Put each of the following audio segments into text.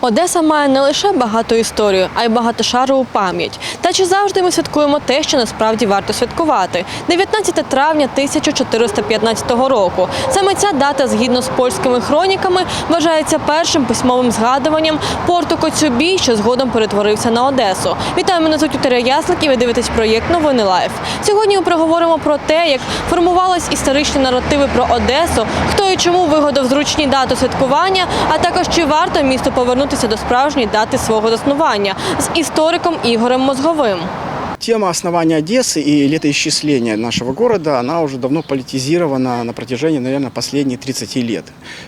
Одеса має не лише багату історію, а й багатошарову пам'ять. Та чи завжди ми святкуємо те, що насправді варто святкувати? 19 травня 1415 року. Саме ця дата, згідно з польськими хроніками, вважається першим письмовим згадуванням порту Коцюбій, що згодом перетворився на Одесу. Вітаю, мене звуть Вікторія Яслик і ви дивитесь проєкт Новини Лайф. Сьогодні ми проговоримо про те, як формувались історичні наративи про Одесу, хто і чому вигадав зручні дати святкування, а також чи варто місту повернутися до справжньої дати свого заснування з істориком Ігорем Мозговим. Тема основания Одессы и летоисчисления нашего города, она уже давно политизирована на протяжении, наверное, последних 30 лет.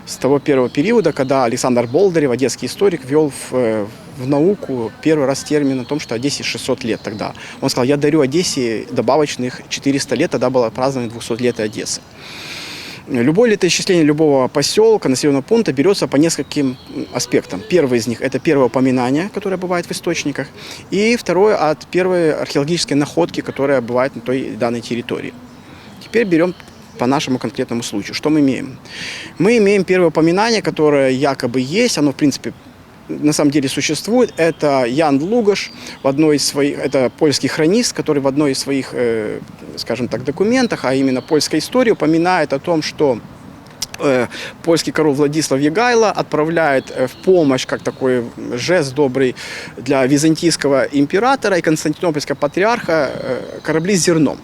С того первого периода, когда Александр Болдырев, одесский историк, ввел в, э, в науку первый раз термин о том, что Одессе 600 лет тогда. Он сказал, я дарю Одессе добавочных 400 лет, тогда было празднование 200 лет Одессы. Любое летоисчисление любого поселка, населенного пункта берется по нескольким аспектам. Первый из них – это первое упоминание, которое бывает в источниках, и второе – от первой археологической находки, которая бывает на той данной территории. Теперь берем по нашему конкретному случаю. Что мы имеем? Мы имеем первое упоминание, которое якобы есть, оно в принципе на самом деле существует. Это Ян Лугаш в одной из своих, это польский хронист, который в одной из своих, э, скажем так, документах, а именно польской истории, упоминает о том, что э, польский король Владислав Егайло отправляет э, в помощь, как такой жест добрый для византийского императора и константинопольского патриарха э, корабли с зерном.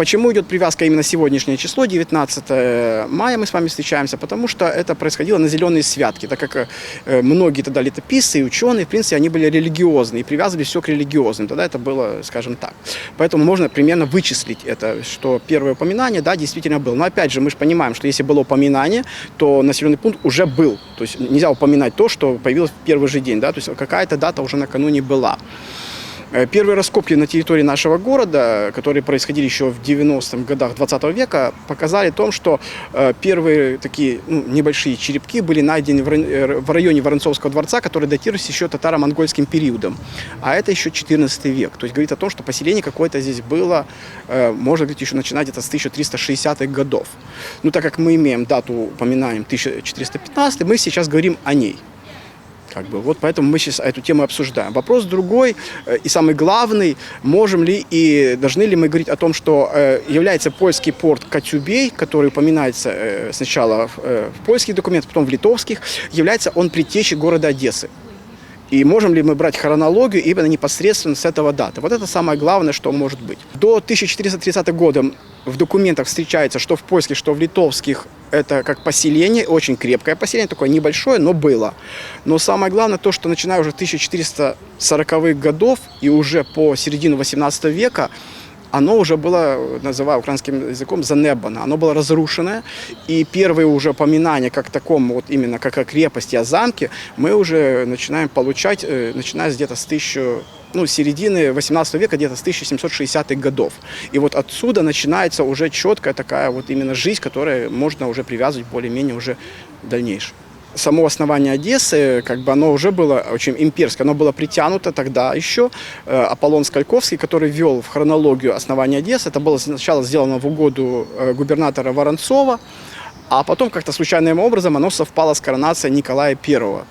Почему идет привязка именно сегодняшнее число, 19 мая мы с вами встречаемся? Потому что это происходило на зеленые святки, так как э, многие тогда летописцы и ученые, в принципе, они были религиозные и привязывали все к религиозным. Тогда это было, скажем так. Поэтому можно примерно вычислить это, что первое упоминание, да, действительно было. Но опять же, мы же понимаем, что если было упоминание, то населенный пункт уже был. То есть нельзя упоминать то, что появилось в первый же день, да, то есть какая-то дата уже накануне была. Э, Первые раскопки на территории нашего города, которые происходили еще в 90-х годах 20 века, показали том, что э, первые такие ну, небольшие черепки были найдены э, в районе Воронцовского дворца, которые датируются еще татаро-монгольским периодом. А это еще 14 век. То есть говорит о том, что поселение какое-то здесь было, можно говорить, еще начинать это с 1360-х годов. Ну, так как мы имеем дату, упоминаем 1415, мы сейчас говорим о ней. Как бы, вот поэтому мы сейчас эту тему обсуждаем. Вопрос другой э, и самый главный, можем ли и должны ли мы говорить о том, что э, является польский порт Катюбей, который упоминается э, сначала в, польских документах, потом в литовских, является он предтечей города Одессы. И можем ли мы брать хронологию именно непосредственно с этого даты? Вот это самое главное, что может быть. До 1430 года в документах встречается, что в польских, что в литовских, это как поселение, очень крепкое поселение, такое небольшое, но было. Но самое главное то, что начиная уже 1440-х годов и уже по середину 18 века оно уже было, называя украинским языком, занебано, оно было разрушено, и первые уже упоминания как такому, вот именно как о крепости, о замке, мы уже начинаем получать, э, начиная где-то с 1000, ну, середины 18 века, где-то с 1760-х годов. И вот отсюда начинается уже четкая такая вот именно жизнь, которая можно уже привязывать более-менее уже дальнейшем само основание Одессы, как бы оно уже было очень имперское, оно было притянуто тогда еще. Э, Аполлон Скальковский, который ввел в хронологию основания Одессы, это было сначала сделано в угоду э, губернатора Воронцова, а потом как-то случайным образом оно совпало с коронацией Николая Первого.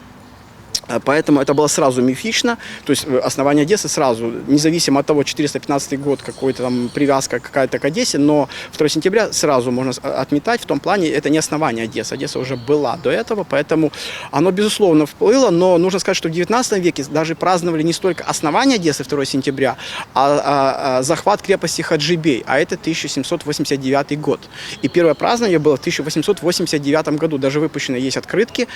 Э, Поэтому это было сразу мифично, то есть э, основание Одессы сразу, независимо от того, 415 год, какой-то там привязка какая-то к Одессе, но 2 сентября сразу можно а, отметать в том плане, это не основание Одессы, Одесса уже была до этого, поэтому оно, безусловно, вплыло, но нужно сказать, что в 19 веке даже праздновали не столько основание Одессы 2 сентября, а, а- а захват крепости Хаджибей, а это 1789 год. И первое празднование было в 1889 году, даже выпущены есть открытки.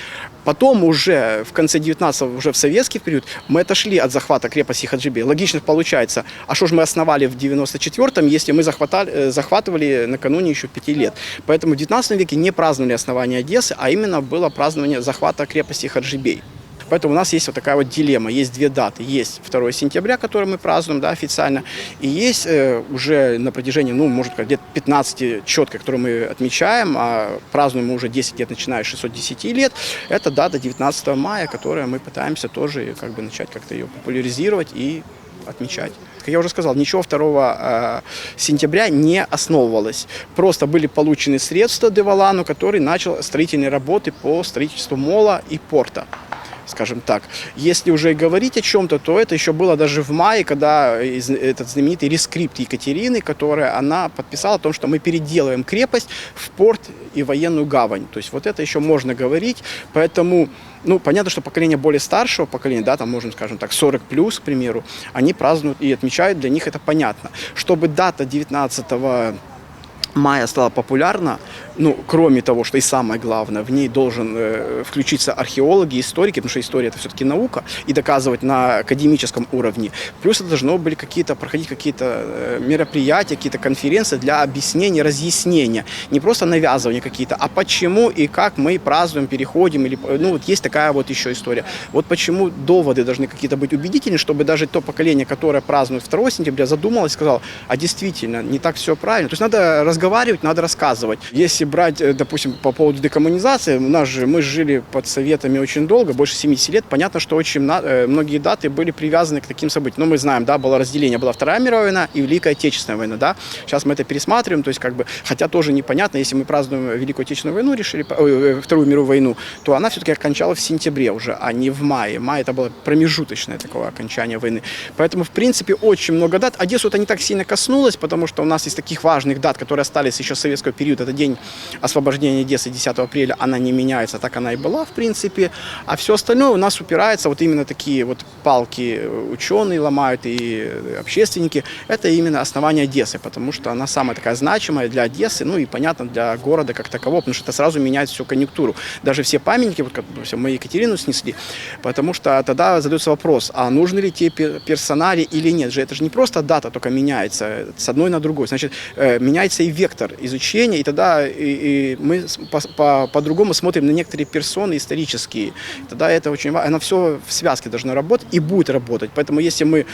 Потом уже в конце 19 уже в советский период, мы отошли от захвата крепости Хаджибей. Логично получается, а что же мы основали в 94-м, если мы э, захватывали накануне еще пяти лет. Поэтому в 19 веке не праздновали основание Одессы, а именно было празднование захвата крепости Хаджибей. Поэтому у нас есть вот такая вот дилемма. Есть две даты. Есть 2 сентября, который мы празднуем да, официально, и есть э, уже на протяжении, ну, может, где-то 15 четко, которые мы отмечаем, а празднуем мы уже 10 лет, начиная с 610 лет. Это дата 19 мая, которая мы пытаемся тоже как бы начать как-то ее популяризировать и отмечать. Как я уже сказал, ничего 2 э, сентября не основывалось. Просто были получены средства Девалану, который начал строительные работы по строительству мола и порта. Скажем так. Если уже говорить о чем-то, то это еще было даже в мае, когда этот знаменитый рескрипт Екатерины, который она подписала о том, что мы переделываем крепость в порт и военную гавань. То есть вот это еще можно говорить. Поэтому, ну, понятно, что поколение более старшего поколения, да, там, можно, скажем так, 40 плюс, к примеру, они празднуют и отмечают, для них это понятно. Чтобы дата 19 мая стала популярна, ну, кроме того, что и самое главное, в ней должен э, включиться археологи, историки, потому что история это все-таки наука, и доказывать на академическом уровне. Плюс это должно были какие-то проходить какие-то э, мероприятия, какие-то конференции для объяснения, разъяснения. Не просто навязывания какие-то, а почему и как мы празднуем, переходим, или, ну, вот есть такая вот еще история. Вот почему доводы должны какие-то быть убедительны, чтобы даже то поколение, которое празднует 2 сентября, задумалось и сказало, а действительно, не так все правильно. То есть надо разговаривать, надо рассказывать. Если брать, э, допустим, по поводу декоммунизации, у нас же, мы жили под советами очень долго, больше 70 лет. Понятно, что очень э, многие даты были привязаны к таким событиям. Но мы знаем, да, было разделение, была Вторая мировая война и Великая Отечественная война, да. Сейчас мы это пересматриваем, то есть как бы, хотя тоже непонятно, если мы празднуем Великую Отечественную войну, решили, ой, э, Вторую мировую войну, то она все-таки окончалась в сентябре уже, а не в мае. Май это было промежуточное такое окончание войны. Поэтому, в принципе, очень много дат. Одессу это не так сильно коснулось, потому что у нас из таких важных дат, которые остались еще советского периода, это день освобождения Одессы 10 апреля, она не меняется, так она и была, в принципе. А все остальное у нас упирается, вот именно такие вот палки э, ученые ломают и э, общественники, это именно основание Одессы, потому что она самая такая значимая для Одессы, ну и, понятно, для города как такового, потому что это сразу меняет всю конъюнктуру. Даже все памятники, вот как мы Екатерину снесли, потому что тогда задается вопрос, а нужны ли те пер- персонали или нет? Это же не просто дата только меняется э, с одной на другой, значит, меняется и вектор изучения, и тогда и, и мы с- по- по- по-другому смотрим на некоторые персоны исторические, тогда это очень важно, оно все в связке должно работать и будет работать, поэтому если мы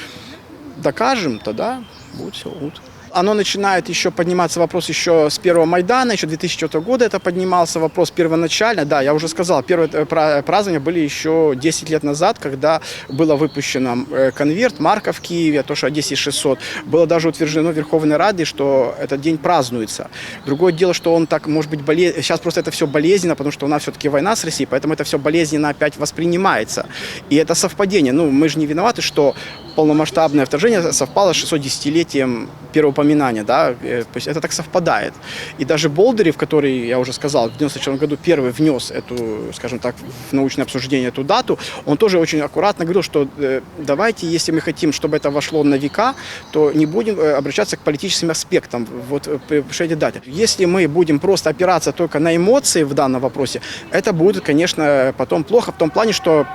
докажем, тогда будет все лучше. Оно начинает еще подниматься вопрос еще с первого Майдана, еще 2004 года это поднимался вопрос первоначально. Да, я уже сказал, первые э, пра- празднования были еще 10 лет назад, когда было выпущено э, конверт, марка в Киеве, то, что Одессе 600. Было даже утверждено Верховной Радой, что этот день празднуется. Другое дело, что он так, может быть, боле... сейчас просто это все болезненно, потому что у нас все-таки война с Россией, поэтому это все болезненно опять воспринимается. И это совпадение. Ну, мы же не виноваты, что полномасштабное вторжение совпало с 610-летием первого упоминания, да, э, то есть это так совпадает. И даже Болдырев, который, я уже сказал, в 94 году первый внес эту, скажем так, в научное обсуждение эту дату, он тоже очень аккуратно говорил, что э, давайте, если мы хотим, чтобы это вошло на века, то не будем э, обращаться к политическим аспектам вот, при этой дате. Если мы будем просто опираться только на эмоции в данном вопросе, это будет, конечно, потом плохо в том плане, что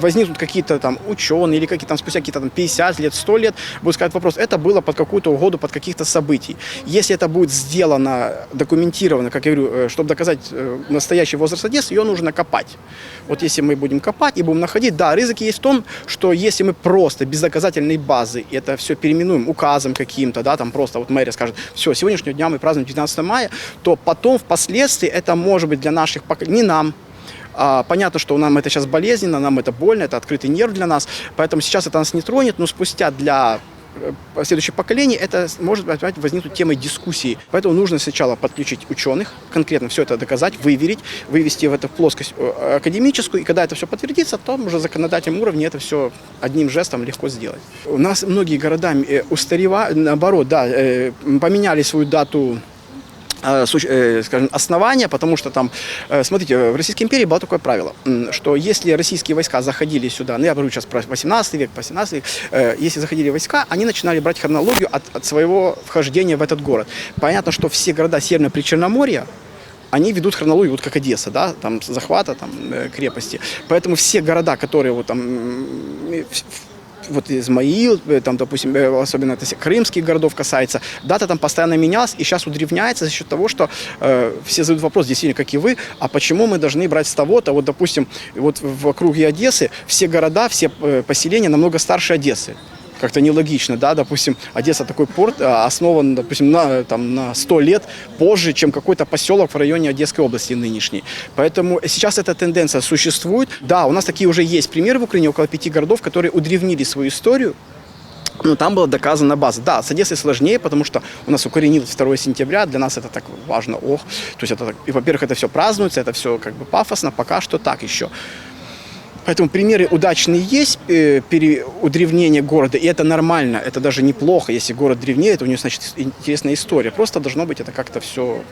возникнут какие-то там ученые или какие-то там спустя какие-то там 50 лет, 100 лет, будут сказать вопрос, это было под какую-то угоду, под каких-то событий. Если это будет сделано, документировано, как я говорю, э, чтобы доказать э, настоящий возраст Одессы, ее нужно копать. Вот если мы будем копать и будем находить, да, рызыки есть в том, что если мы просто без доказательной базы это все переименуем указом каким-то, да, там просто вот мэрия скажет, все, сегодняшнего дня мы празднуем 19 мая, то потом впоследствии это может быть для наших поколений, не нам, понятно, что нам это сейчас болезненно, нам это больно, это открытый нерв для нас, поэтому сейчас это нас не тронет, но спустя для э, следующих поколений это может опять возникнуть темой дискуссии. Поэтому нужно сначала подключить ученых, конкретно все это доказать, выверить, вывести в эту плоскость э, академическую, и когда это все подтвердится, то уже законодательном уровне это все одним жестом легко сделать. У нас многие города э, устаревают, наоборот, да, поменяли свою дату скажем, основания, потому что там, э, смотрите, в Российской империи было такое правило, что если российские войска заходили сюда, ну я говорю сейчас про 18 век, 18 век, э, если заходили войска, они начинали брать хронологию от, от своего вхождения в этот город. Понятно, что все города Северного Причерноморья, они ведут хронологию, вот как Одесса, да, там захвата, там э, крепости. Поэтому все города, которые вот там э, вот Измаил, э, там, допустим, э, особенно это крымских городов касается, дата там постоянно менялась, и сейчас удревняется за счет того, что э, все задают вопрос, действительно, как и вы, а почему мы должны брать с того-то, вот, допустим, вот в округе Одессы все города, все э, поселения намного старше Одессы. Как-то нелогично, да, допустим, Одесса такой порт а, основан, допустим, на, там, на 100 лет позже, чем какой-то поселок в районе Одесской области нынешней. Поэтому сейчас эта тенденция существует. Да, у нас такие уже есть примеры в Украине, около пяти городов, которые удревнили свою историю, ну, там была доказана база. Да, с Одессой сложнее, потому что у нас укоренилось 2 сентября, для нас это так важно, ох. То есть это, и, во-первых, это все празднуется, это все как бы пафосно, пока что так еще. Поэтому примеры удачные есть, э, переудревнения города, и это нормально, это даже неплохо, если город древнеет, у него, значит, интересная история. Просто должно быть это как-то все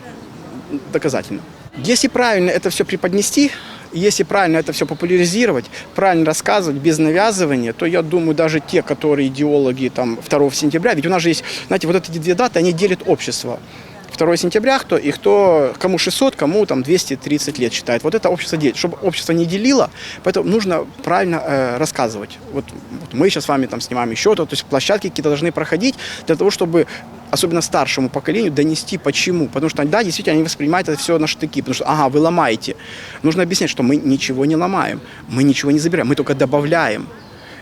доказательно. Если правильно это все преподнести, если правильно это все популяризировать, правильно рассказывать, без навязывания, то я думаю, даже те, которые идеологи там, 2 сентября, ведь у нас же есть, знаете, вот эти две даты, они делят общество. 2 сентября, кто и кто, кому 600, кому там 230 лет считает. Вот это общество делит. Чтобы общество не делило, поэтому нужно правильно э, рассказывать. Вот, вот мы сейчас с вами там снимаем еще то, то есть площадки какие-то должны проходить для того, чтобы особенно старшему поколению донести почему. Потому что, да, действительно, они воспринимают это все на штыки, потому что, ага, вы ломаете. Нужно объяснять, что мы ничего не ломаем, мы ничего не забираем, мы только добавляем.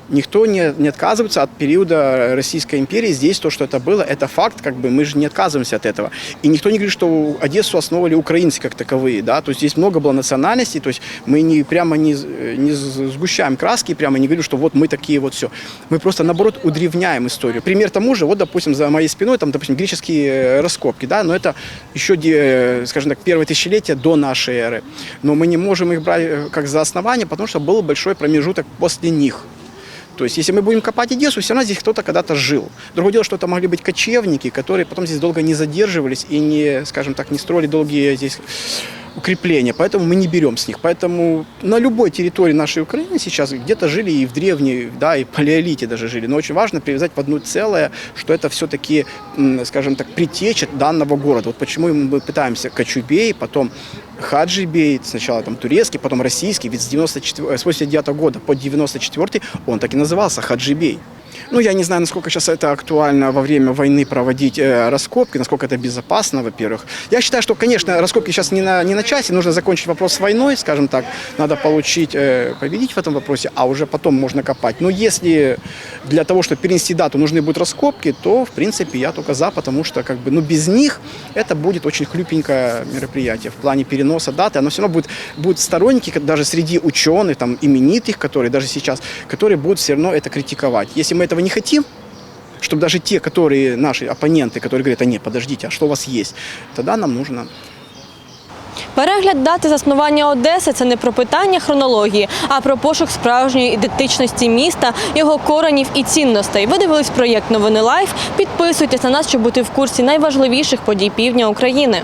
Никто не, не отказывается от периода Российской империи. Здесь то, что это было, это факт, как бы мы же не отказываемся от этого. И никто не говорит, что Одессу основывали украинцы как таковые, да, то есть здесь много было национальностей, то есть мы не прямо не, не сгущаем краски, прямо не говорим, что вот мы такие вот все. Мы просто, наоборот, удревняем историю. Пример тому же, вот, допустим, за моей спиной, там, допустим, греческие э, раскопки, да, но это еще, де- скажем так, первое тысячелетие до нашей эры. Но мы не можем их брать э, как за основание, потому что был большой промежуток после них. То есть, если мы будем копать Одессу, все равно здесь кто-то когда-то жил. Другое дело, что это могли быть кочевники, которые потом здесь долго не задерживались и не, скажем так, не строили долгие здесь укрепления. Поэтому мы не берем с них. Поэтому на любой территории нашей Украины сейчас где-то жили и в древней, да, и палеолите даже жили. Но очень важно привязать в одно целое, что это все-таки, скажем так, притеча данного города. Вот почему мы пытаемся Кочубей, потом Хаджибей, сначала там турецкий, потом российский, ведь с, 94, с 89 года по 94 он так и назывался Хаджибей. Ну, я не знаю, насколько сейчас это актуально во время войны проводить э, раскопки, насколько это безопасно, во-первых. Я считаю, что, конечно, раскопки сейчас не на, не на часе, нужно закончить вопрос с войной, скажем так. Надо получить, э, победить в этом вопросе, а уже потом можно копать. Но если для того, чтобы перенести дату, нужны будут раскопки, то, в принципе, я только за, потому что, как бы, ну, без них это будет очень хлюпенькое мероприятие в плане переноса даты. Оно все равно будет, будут сторонники, даже среди ученых, там, именитых, которые даже сейчас, которые будут все равно это критиковать. Если мы этого не хотим, чтобы даже те, которые наши оппоненты, которые говорят, а нет, подождите, а что у вас есть, тогда нам нужно Перегляд дати заснування Одеси це не про питання хронології, а про пошук справжньої ідентичності міста, його коренів і цінностей. Ви дивились проєкт Новини Лайф. Підписуйтесь на нас, щоб бути в курсі найважливіших подій півдня України.